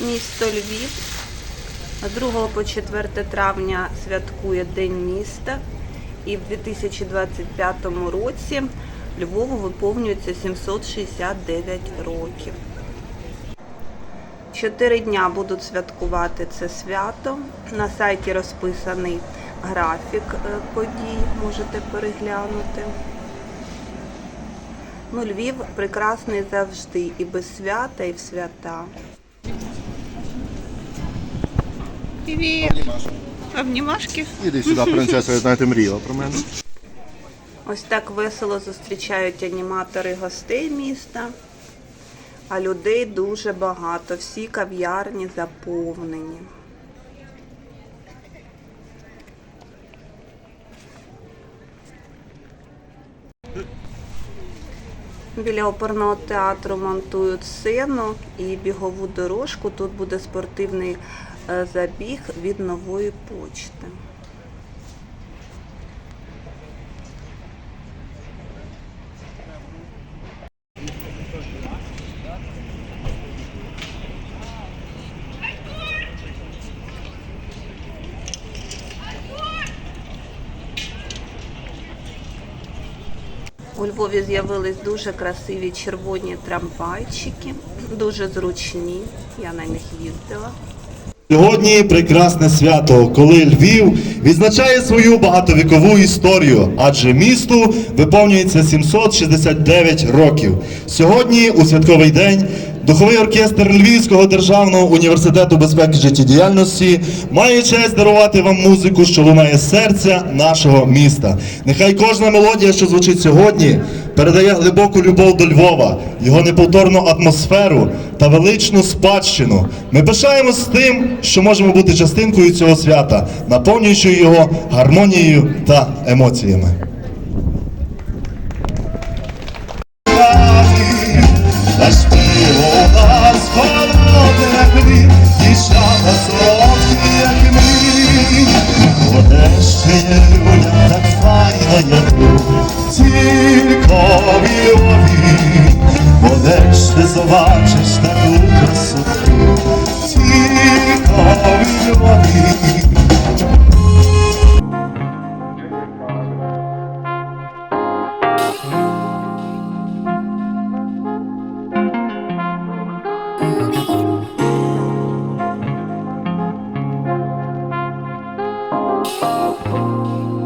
місто Львів. 2 по 4 травня святкує День міста. І в 2025 році Львову виповнюється 769 років. Чотири дня будуть святкувати це свято. На сайті розписаний графік е, подій, можете переглянути. Ну, Львів прекрасний завжди і без свята, і в свята. Привіт! Обнімашки. Іди сюди, принцеса, я знаю, ти мріяла про мене. Ось так весело зустрічають аніматори гостей міста. А людей дуже багато. Всі кав'ярні заповнені. Біля оперного театру монтують сцену і бігову дорожку. Тут буде спортивний е, забіг від нової почти. У Львові з'явились дуже красиві червоні трамвайчики, дуже зручні. Я на них їздила. Сьогодні прекрасне свято, коли Львів відзначає свою багатовікову історію, адже місту виповнюється 769 років. Сьогодні, у святковий день, духовий оркестр Львівського державного університету безпеки життєдіяльності має честь дарувати вам музику, що лунає серця нашого міста. Нехай кожна мелодія, що звучить сьогодні, передає глибоку любов до Львова, його неповторну атмосферу та величну спадщину. Ми пишаємось з тим, що можемо бути частинкою цього свята, наповнюючи його гармонією та емоціями. Зашпіво Червоня так файна тільки в йові, бо де ж ти побачиш таку красоту, тільки в йові. Thank you. pouquinho.